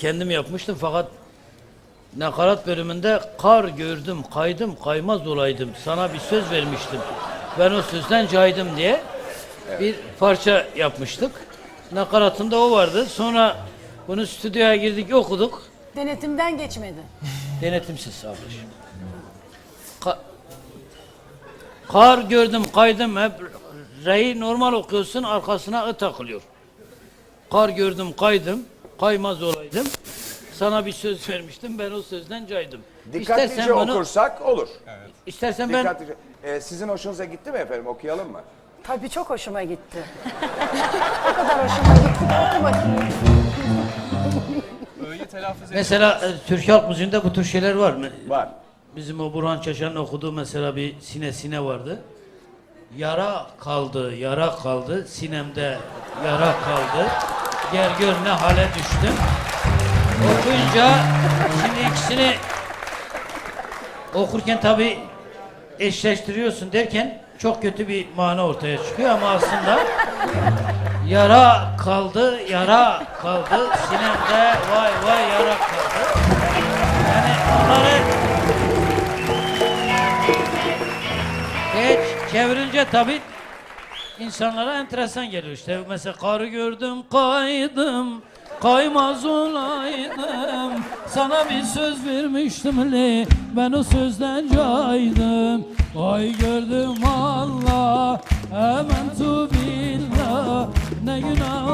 kendim yapmıştım fakat nakarat bölümünde kar gördüm, kaydım, kaymaz olaydım. Sana bir söz vermiştim. Ben o sözden caydım diye bir parça yapmıştık. Nakaratında o vardı. Sonra bunu stüdyoya girdik, okuduk. Denetimden geçmedi. Denetimsiz ablacığım. Ka- kar gördüm, kaydım hep reyi normal okuyorsun, arkasına ı takılıyor. Kar gördüm, kaydım, kaymaz olaydım. Sana bir söz vermiştim, ben o sözden caydım. Dikkatlice İstersen bunu- okursak olur. İstersen ben Dikkatlice. Ee, sizin hoşunuza gitti mi efendim? Okuyalım mı? Tabii çok hoşuma gitti. o kadar hoşuma gitti. ki. Ö'yü telaffuz mesela e, Türk halk müziğinde bu tür şeyler var mı? Var. Bizim o Burhan Çaşan'ın okuduğu mesela bir sine sine vardı. Yara kaldı, yara kaldı, sinemde yara kaldı. Gel gör ne hale düştüm. Okuyunca şimdi ikisini okurken tabi eşleştiriyorsun derken çok kötü bir mana ortaya çıkıyor ama aslında yara kaldı, yara kaldı, sinemde vay vay yara kaldı. Yani onları Geç çevirince tabi insanlara enteresan geliyor işte. Mesela karı gördüm kaydım, kaymaz olaydım. Sana bir söz vermiştim li, ben o sözden caydım. Ay gördüm Allah, hemen tu billah. Ne affeyle